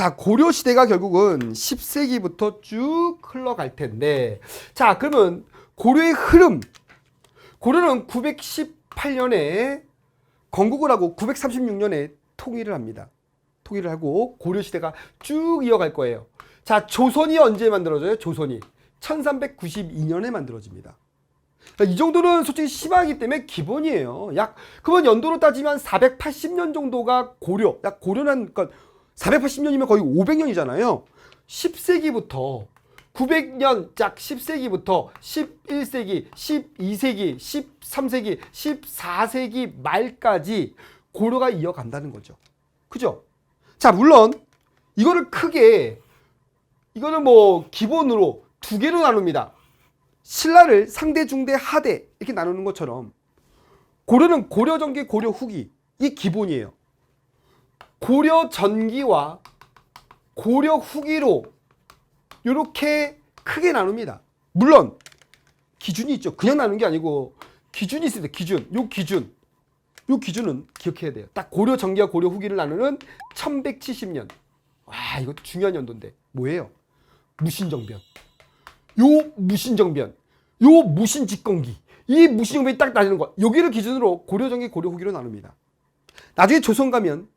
자, 고려 시대가 결국은 10세기부터 쭉 흘러갈 텐데, 자, 그러면 고려의 흐름. 고려는 918년에 건국을 하고 936년에 통일을 합니다. 통일을 하고 고려 시대가 쭉 이어갈 거예요. 자, 조선이 언제 만들어져요? 조선이 1392년에 만들어집니다. 이 정도는 솔직히 심하기 때문에 기본이에요. 약 그건 연도로 따지면 480년 정도가 고려. 약 고려는 그러니까 480년이면 거의 500년이잖아요. 10세기부터 900년 짝 10세기부터 11세기, 12세기, 13세기, 14세기 말까지 고려가 이어간다는 거죠. 그죠? 자, 물론 이거를 크게 이거는 뭐 기본으로 두 개로 나눕니다. 신라를 상대, 중대, 하대 이렇게 나누는 것처럼 고려는 고려 전기, 고려 후기 이 기본이에요. 고려 전기와 고려 후기로 이렇게 크게 나눕니다. 물론 기준이 있죠. 그냥 나누는 게 아니고 기준이 있습니다. 기준. 요 기준. 요 기준은 기억해야 돼요. 딱 고려 전기와 고려 후기를 나누는 1170년. 와, 이거 중요한 연도인데. 뭐예요? 무신정변. 요 무신정변. 요 무신직공기. 이 무신정변이 딱 나뉘는 거. 여기를 기준으로 고려 전기, 고려 후기로 나눕니다. 나중에 조선 가면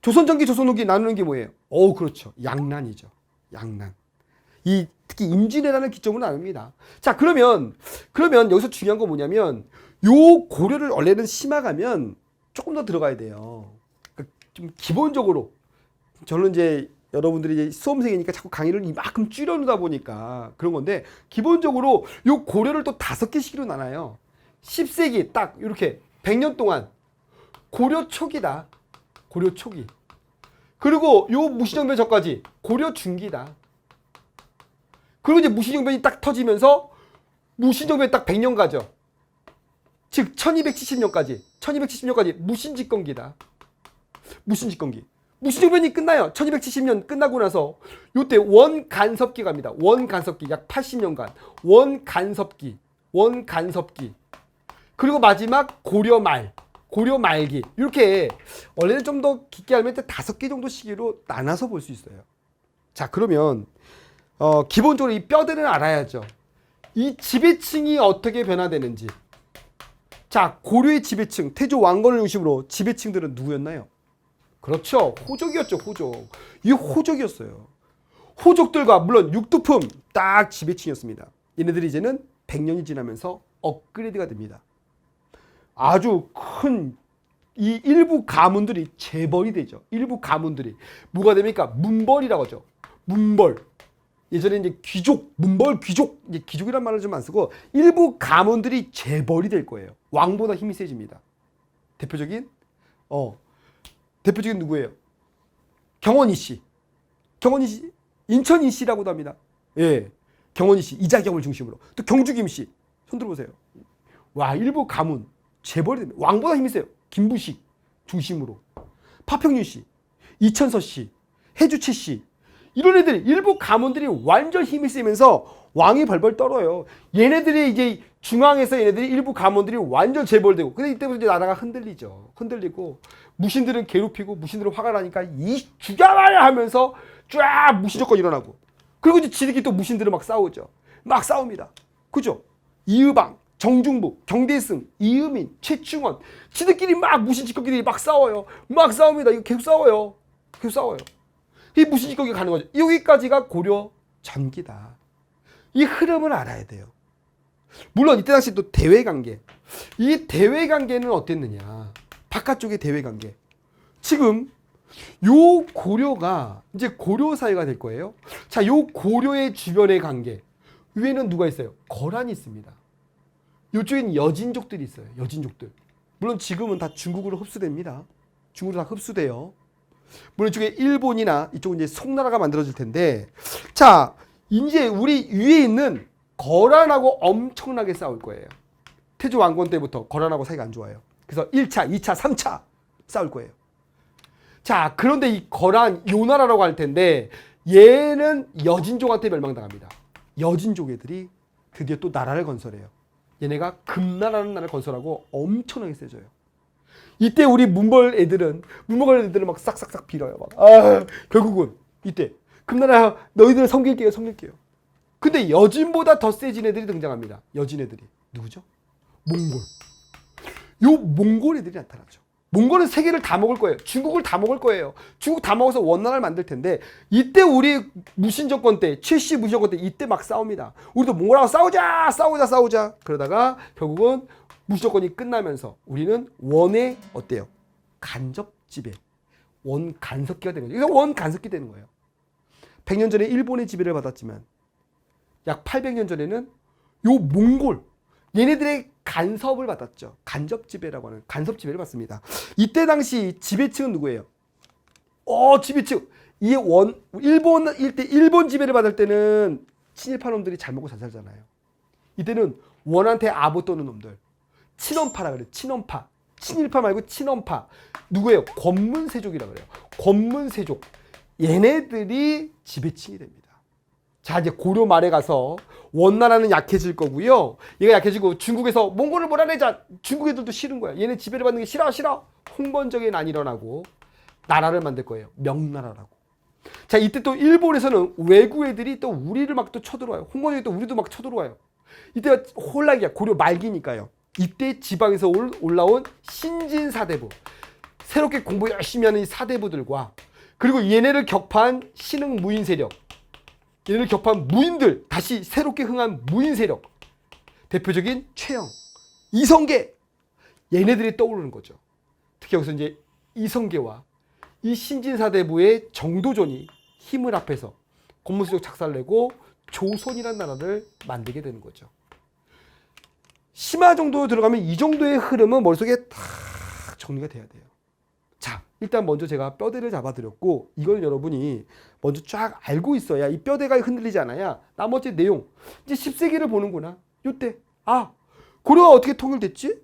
조선 전기, 조선 후기 나누는 게 뭐예요? 어, 그렇죠. 양난이죠. 양난. 이 특히 임진왜란을 기점으로 나눕니다. 자, 그러면 그러면 여기서 중요한 건 뭐냐면 요 고려를 원래는 심화가면 조금 더 들어가야 돼요. 그러니까 좀 기본적으로 저는 이제 여러분들이 이제 수험생이니까 자꾸 강의를 이만큼 줄여놓다 보니까 그런 건데 기본적으로 요 고려를 또 다섯 개씩으로 나눠요. 10세기 딱 이렇게 100년 동안 고려 초기다. 고려 초기. 그리고 요 무신정변 전까지 고려 중기다. 그리고 이제 무신정변이 딱 터지면서 무신정변이 딱 100년 가죠. 즉 1270년까지 1270년까지 무신집권기다. 무신집권기. 무신정변이 끝나요. 1270년 끝나고 나서 요때 원간섭기 갑니다. 원간섭기 약 80년간 원간섭기 원간섭기 그리고 마지막 고려 말 고려 말기 이렇게 원래는 좀 더 깊게 알면 다섯 개 정도 시기로 나눠서 볼 수 있어요. 자 그러면 어, 기본적으로 이 뼈대는 알아야죠. 이 지배층이 어떻게 변화되는지. 자, 고려의 지배층, 태조 왕건을 중심으로 지배층들은 누구였나요? 그렇죠. 호족이었죠, 호족. 이 호족이었어요. 호족들과 물론 육두품 딱 지배층이었습니다. 얘네들이 이제는 100년이 지나면서 업그레이드가 됩니다. 아주 큰 이 일부 가문들이 재벌이 되죠. 일부 가문들이 뭐가 됩니까? 문벌이라고 하죠. 문벌. 예전에 이제 귀족, 문벌 귀족, 이제 귀족이란 말을 좀 안 쓰고 일부 가문들이 재벌이 될 거예요. 왕보다 힘이 세집니다. 대표적인 어 대표적인 누구예요? 경원이 씨. 경원이 씨, 인천이 씨라고도 합니다. 예. 경원이 씨, 이자경을 중심으로. 또 경주 김 씨. 손 들어보세요. 와, 일부 가문 재벌이 됩니다. 왕보다 힘이 세요. 김부식 중심으로. 파평윤 씨, 이천서 씨, 해주채 씨, 이런 애들이 일부 가문들이 완전 힘이 세면서 왕이 벌벌 떨어요. 얘네들이 이제 중앙에서 얘네들이 일부 가문들이 완전 재벌되고 근데 이때부터 이제 나라가 흔들리죠. 흔들리고 무신들은 괴롭히고 무신들은 화가 나니까 이 죽여봐야 하면서 쫙 무신 조건 일어나고 그리고 이제 지들끼리 또 무신들은 막 싸우죠. 막 싸웁니다. 그죠? 이의방, 정중부, 경대승, 이의민, 최충원 지들끼리 막 무신 직거끼리 막 싸워요. 막 싸웁니다. 이거 계속 싸워요. 계속 싸워요. 이 무슨 직거기 가는 거죠. 여기까지가 고려 전기다. 이 흐름을 알아야 돼요. 물론 이때 당시 또 대외 관계. 이 대외 관계는 어땠느냐? 바깥쪽의 대외 관계. 지금 요 고려가 이제 고려 사회가 될 거예요. 자, 요 고려의 주변의 관계. 위에는 누가 있어요? 거란이 있습니다. 요쪽엔 여진족들이 있어요. 여진족들. 물론 지금은 다 중국으로 흡수됩니다. 중국으로 다 흡수돼요. 물론 이쪽에 일본이나 이쪽은 이제 송나라가 만들어질 텐데 자 이제 우리 위에 있는 거란하고 엄청나게 싸울 거예요. 태조 왕건 때부터 거란하고 사이가 안 좋아요. 그래서 1차, 2차, 3차 싸울 거예요. 자 그런데 이 거란 요나라라고 할 텐데 얘는 여진족한테 멸망당합니다. 여진족 애들이 드디어 또 나라를 건설해요. 얘네가 금나라는 나라를 건설하고 엄청나게 세져요. 이때 우리 문벌 애들은 문벌 애들은 막 싹싹싹 빌어요. 막 아, 결국은 이때 금나라 너희들 섬길게요, 섬길게요. 근데 여진보다 더 세진 애들이 등장합니다. 여진 애들이 누구죠? 몽골. 요 몽골 애들이 나타나죠. 몽골은 세계를 다 먹을 거예요. 중국을 다 먹을 거예요. 중국 다 먹어서 원나라를 만들 텐데 이때 우리 무신 정권 때, 70 무신 정권 때 이때 막 싸웁니다. 우리도 몽골하고 싸우자, 싸우자, 싸우자. 그러다가 결국은 무신 정권이 끝나면서 우리는 원의 어때요? 간접 지배, 원 간섭기가 되는 거죠. 이거 원 간섭기 되는 거예요. 100년 전에 일본의 지배를 받았지만 약 800년 전에는 요 몽골 얘네들의 간섭을 받았죠. 간접 지배라고 하는 간섭 지배를 받습니다. 이때 당시 지배층은 누구예요? 어, 지배층. 이 원 일본 일때 일본 지배를 받을 때는 친일파 놈들이 잘 먹고 잘 살잖아요. 이때는 원한테 아부 떠는 놈들. 친원파라 그래요. 친원파. 친일파 말고 친원파. 누구예요? 권문세족이라 그래요. 권문세족. 얘네들이 지배층이 됩니다. 자 이제 고려 말에 가서 원나라는 약해질 거고요. 얘가 약해지고 중국에서 몽골을 몰아내자. 중국 애들도 싫은 거야. 얘네 지배를 받는 게 싫어 싫어. 홍건적인 안 일어나고 나라를 만들 거예요. 명나라라고. 자 이때 또 일본에서는 외국 애들이 또 우리를 막 또 쳐들어와요. 홍건적이 또 우리도 막 쳐들어와요. 이때가 혼란기야. 고려 말기니까요. 이때 지방에서 올- 올라온 신진 사대부. 새롭게 공부 열심히 하는 이 사대부들과 그리고 얘네를 격파한 신흥 무인 세력. 얘네를 격파한 무인들, 다시 새롭게 흥한 무인 세력. 대표적인 최영, 이성계. 얘네들이 떠오르는 거죠. 특히 여기서 이제 이성계와 이 신진사대부의 정도전이 힘을 합해서 공무수적 착살내고 조선이라는 나라를 만들게 되는 거죠. 심화 정도 들어가면 이 정도의 흐름은 머릿속에 다 정리가 돼야 돼요. 자, 일단 먼저 제가 뼈대를 잡아드렸고 이걸 여러분이 먼저 쫙 알고 있어야 이 뼈대가 흔들리지 않아야 나머지 내용 이제 10세기를 보는구나. 요때 아 고려가 어떻게 통일됐지?